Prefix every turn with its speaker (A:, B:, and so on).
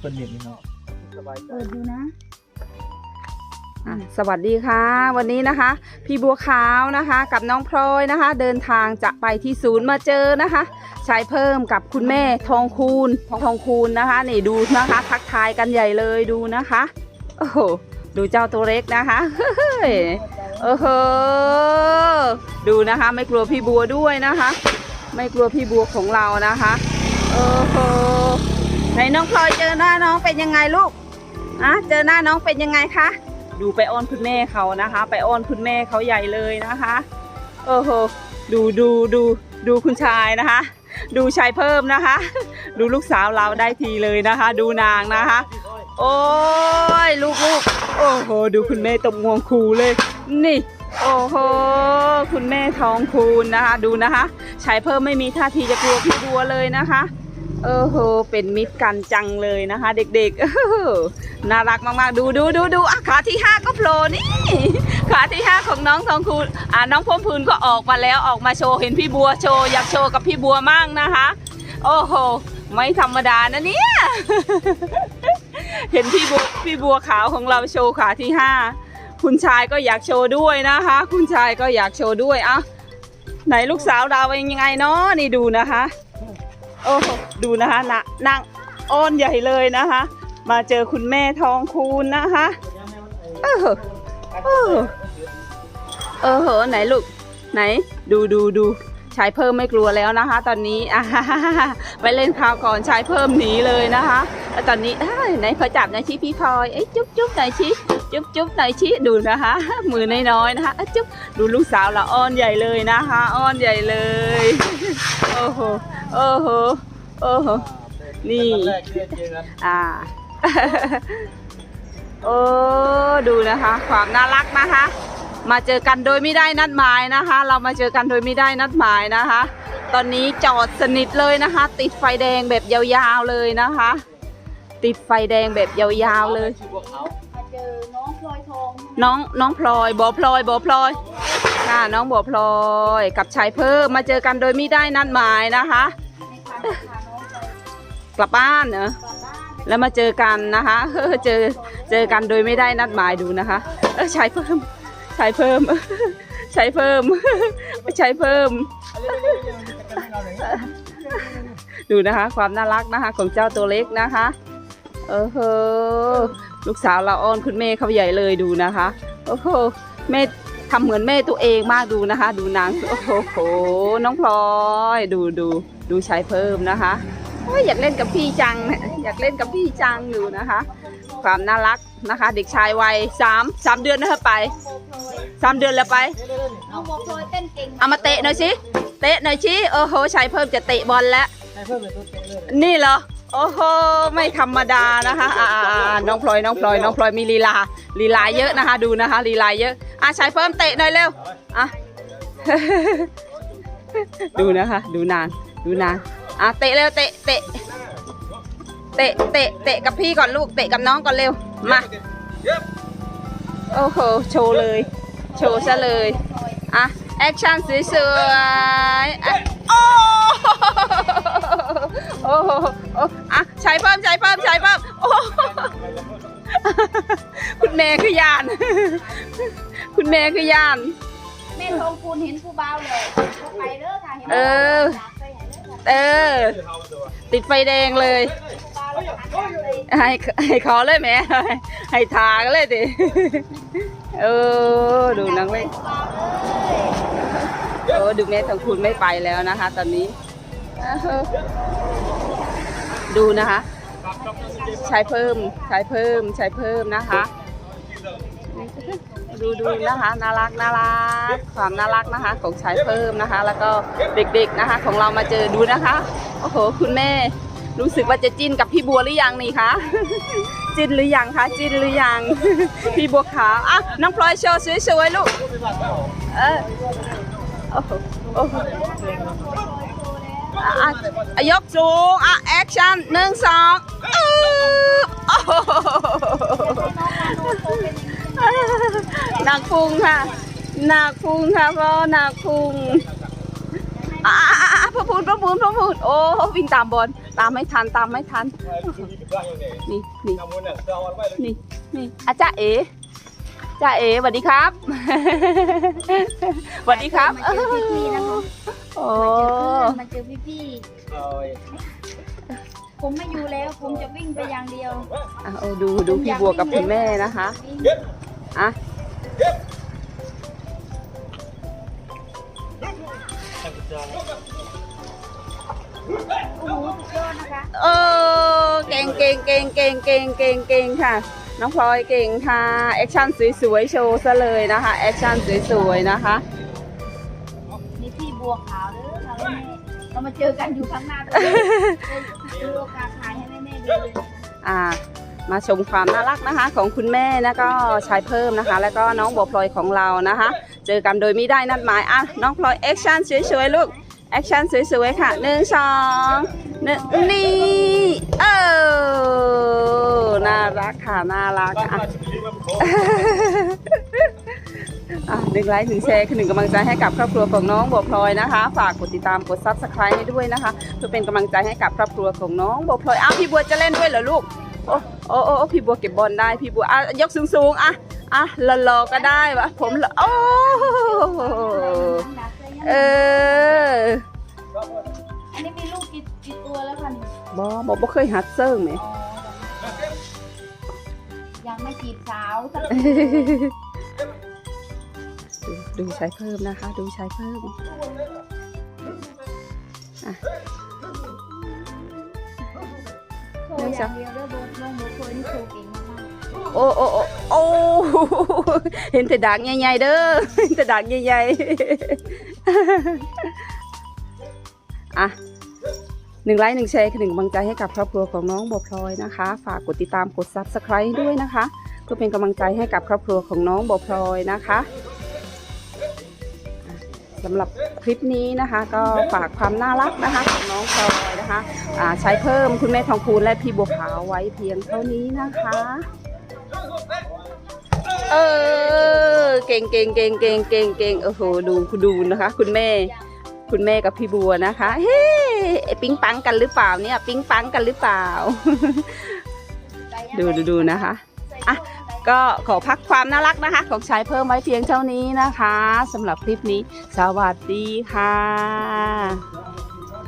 A: เพิ่นเน็ตนี่เนาะสบายใจ
B: เปิดดูนะ
C: อะสวัสดีค่ะ วันนี้นะคะ พี่บัวขาวนะคะ กับน้องพลอยนะคะ เดินทางจะไปที่ศูนย์มาเจอนะคะชายเพิ่มกับคุณแม่ทองคูณทองทองคูณนะคะ นี่ดูนะคะ ทักทายกันใหญ่เลยดูนะคะโอ้โหดูเจ้าตัวเล็กนะคะเฮ้ยเออเฮอดูนะคะ ไม่กลัวพี่บัวด้วยนะคะ ไม่กลัวพี่บัวของเรานะคะเออเไหนน้องพลอยเจอหน้าน้องเป็นยังไงลูกอะเจอหน้าน้องเป็นยังไงคะดูไปอ้อนคุณแม่เขานะคะ ไปอ้อนคุณแม่เขาใหญ่เลยนะคะโอ้โหดูดูดูดูคุณชายนะคะ ดูชายเพิ่มนะคะ ดูลูกสาวเราได้ทีเลยนะคะ ดูนางนะคะ โอ้ยลูกลูกโอ้โหดูคุณแม่ตบงวงคูเลย นี่ โอ้โหคุณแม่ท้องคูณนะคะ ดูนะคะชายเพิ่มไม่มีท่าทีจะกลัวพี่บัวเลยนะคะ เออโห เป็นมิตรกันจังเลยนะคะ เด็กๆ น่ารักมากๆ ดูดูดูดูขาที่ห้าก็โผล่นี่ ขาที่ห้าของน้องทองคูณอ่าน้องพมพูนก็ออกมาแล้วออกมาโชว์เห็นพี่บัวโชว์อยากโชว์กับพี่บัวมั่งนะคะ โอ้โห ไม่ธรรมดานะเนี่ย เห็นพี่บัวพี่บัวขาวของเราโชว์ขาที่ห้าคุณชายก็อยากโชว์ด้วยนะคะ คุณชายก็อยากโชว์ด้วยอะไหนลูกสาวเราเป็นยังไงเนาะนี่ดูนะคะ โอ้ดูนะคะนะนั่งอ้อนใหญ่เลยนะคะ มาเจอคุณแม่ทองคูณนะคะเออเออเออไหนลูกไหนดูดูดู ชายเพิ่มไม่กลัวแล้วนะคะ ตอนนี้ไปเล่นข่าวก่อนชายเพิ่มหนีเลยนะคะแล้วตอนนี้เอ้ยไหนขอจับหน่อยชิพี่พลอยเอ้ยจุ๊บจุ๊บหน่อยชิจุ๊บจุ๊บหน่อยชิดูนะคะ มือน้อยๆนะคะเอ้จุ๊บดูลูกสาวเราอ้อนใหญ่เลยนะคะ อ้อนใหญ่เลยโอ้โหโอ้โหโอ้โหนี่
A: อ่า
C: โอ้ดูนะคะ ความน่ารักนะคะ มาเจอกันโดยไม่ได้นัดหมายนะคะ เรามาเจอกันโดยไม่ได้นัดหมายนะคะ ตอนนี้จอดสนิทเลยนะคะ ติดไฟแดงแบบยาวๆเลยนะคะ ติดไฟแดงแบบยาวๆเลย
B: มาเจอน้องพลอยทอง
C: น้องน้องพลอยบอพลอยบอพลอยค่ะน้องบอพลอยกับชายเพิ่มมาเจอกันโดยไม่ได้นัดหมายนะคะ
B: ในพาพาน้องไป
C: กลับบ้านเนอะ
B: กลับบ้าน
C: แล้วมาเจอกันนะคะเออเจอเจอกันโดยไม่ได้นัดหมายดูนะคะ เออชายเพิ่ม ชายเพิ่ม ใชายเพิ่ม ใชายเพิ่ม ดูนะคะ ความน่ารักนะคะ ของเจ้าตัวเล็กนะคะ เออเฮอลูกสาวเราอ้อนคุณแม่เขาใหญ่เลยดูนะคะโอ้โหแม่ทำเหมือนแม่ตัวเองมากดูนะคะ ดูนางโอ้โหน้องพลอย ดูดูดูใชายเพิ่มนะคะ โอ้ยอยากเล่นกับพี่จังเนี่ยอยากเล่นกับพี่จังอยู่นะคะ ความน่ารักนะคะ เด็กชายวัยสามสามเดือนนะคะไป
B: น้องโบพลอย
C: สามเดือนแล้วไป
B: น้องโบพลอยเต้นเก่ง
C: เอามาเตะหน่อยสิเตะหน่อยสิโอ้โหชายเพิ่มจะเตะบอลแล้ว
A: ให้เพิ่มเป็นตัวเตะเลย
C: นี่เหรอโอ้โหไม่ธรรมดานะคะอ่าๆๆน้องพลอยน้องพลอยน้องพลอยมีลีลาลีลาเยอะนะคะ ดูนะคะลีลาเยอะอะชายเพิ่มเตะหน่อยเร็วอะดูนะคะ ดูนานดูนาน อะเตะเร็วเตะเตะเตะเตะเตะกับพี่ก่อนลูกเตะกับน้องก่อนเร็วมาโอ้โหโชว์เลย โชว์ซะเลยอะแอคชั่นสวยๆอะโอ้โอ้โหอ้อะใช้เพิ่มใช้เพิ่มใช้เพิ่มโอ้คุณแม่คือยาน คุณแม่คือยาน
B: แม่ทองคูณเห็นผู้บ่าวเลยไปเด้อค่ะเห็น
C: เออ
B: เอ
C: อ ติดไฟแดงเลย
B: ผู้บ่าวแล้วหันหน้าเลย
C: ให้ให้ขอเลยแหม่ให้ทากันเลยดิเออดูนังเล่น
B: ผู้บ่าวเลย
C: เออดูแม่ทองคุณไม่ไปแล้วนะคะ ตอนนี้ ดูนะคะ ใช้เพิ่มใช้เพิ่มใช้เพิ่มนะคะ ดูดูนะคะ น่ารักน่ารักความน่ารักนะคะ ของชายเพิ่มนะคะ แล้วก็เด็กๆนะคะ ของเรามาเจอดูนะคะโอ้โหคุณแม่ รู้สึกว่าจะจิ้นกับพี่บัวหรือยังนี่คะจิ้นหรือยังคะจิ้นหรือยังพี่บัวขาวอะน้องพลอยโชว์สวยๆลูกเออโอ้โหโอ้โหอะอะอะยกสูงอะแอคชั่นหนึ่งสองอื้อโอ้โห หนักพุงค่ะหนักพุงค่ะพ่อหนักพุงอะอะอะอะพ่อพูนพร้อมพูนพร้อมพูนโอ้วิ่งตามบอลตามไม่ทันตามไม่ทัน นี่นี่
A: ทำมันเนี่ยจะเอาไว้เลย
C: นี่นี่อาจ้าเอ๋จ้าเอ๋สวัสดีครับสวัสดีครับ
B: มาเจอพี่ๆนะคะ
C: โอ้
B: มาเจอพี่
A: เอาไว้
B: ๆผมไม่อยู่แล้ว ผมจะวิ่งไปอย่างเดียว
C: อะโอ้ดูดูพี่บัวกับคุณแม่นะคะอะ
B: นะคะ
C: เออเก่งเก่งเก่งเก่งเก่งเก่งเก่งค่ะ น้องพลอยเก่งค่ะแอคชั่นสวยๆโชว์ซะเลยนะคะแอคชั่นสวยๆนะคะ
B: นี่พี่บัวขาวเด้อค่ะแม่เรามาเจอกันอยู่ข้างหน้าตรงนี้ดูโอกาสถ่ายให้แม่ๆดูเลยนะคะ
C: อ่ามาชมความน่ารักนะคะ ของคุณแม่แล้วก็ชายเพิ่มนะคะ แล้วก็น้องบัวพลอยของเรานะคะ เจอกันโดยไม่ได้นัดหมายอะน้องพลอยแอคชั่นสวยๆลูกแอคชั่นสวยๆค่ะหนึ่งสองห นึ่งนี่ เออ น่ารักค่ะ น่ารัก
A: บ้าน
C: อะ
A: บ้านชีวิตมันโค้ง
C: อะหนึ่งไลค์หนึ่งแชร์คือหนึ่งกำลังใจให้กับครอบครัวของน้องบัวพลอยนะคะ ฝากกดติดตามกดซับสไครต์ให้ด้วยนะคะเพื่อเป็นกำลังใจให้กับครอบครัวของน้องบัวพลอยอ้าวพี่บัวจะเล่นด้วยเหรอลูกโอ้โอ้โอ้โอ้พี่บัวเก็บบอลได้พี่บัวอะยกสูงสูงๆอะอะหล่อๆก็ได้วะผมเหรอโอ้เออ
B: อั นี่
C: บอบอบ่เคยหัดเซิร์งไหม
B: อ๋อยังไม่จีบสาวสัก
C: ดูดูใช้เพิ่มนะคะ ดูใช้เพิ่ม
B: โชว์อย่างเดียวเด้อโบน้องโบเคยนี่โชว์เก่งมาก
C: โอ้โอ้โอ้โอ้เห็นแต่ด่างใหญ่ๆเด้อเห็นแต่ด่างใหญ่ๆอะ หนึ่งไลค์หนึ่งแชร์คือหนึ่งกำลังใจให้กับครอบครัวของน้องบัวพลอยนะคะ ฝากกดติดตามกด subscribe ด้วยนะคะ เพื่อเป็นกำลังใจให้กับครอบครัวของน้องบัวพลอยนะคะสำหรับคลิปนี้นะคะก็ฝากความน่ารักนะคะของน้องพลอยนะคะใช้เพิ่มคุณแม่ทองคูณและพี่บัวขาวไว้เพียงเท่านี้นะคะ เออเก่งเก่งเก่งเก่งเก่งเก่งโอ้โหดูดูนะคะ คุณแม่ คุณแม่กับพี่บัวนะคะเฮ้ ปิ๊งปังกันหรือเปล่าเนี่ย ปิ๊งปังกันหรือเปล่า
B: ๆ
C: ดูดูดูนะคะอะก็ขอพักความน่ารักนะคะ ของชายเพิ่มไว้เพียงเท่านี้นะคะสำหรับคลิปนี้ สวัสดีค่ะ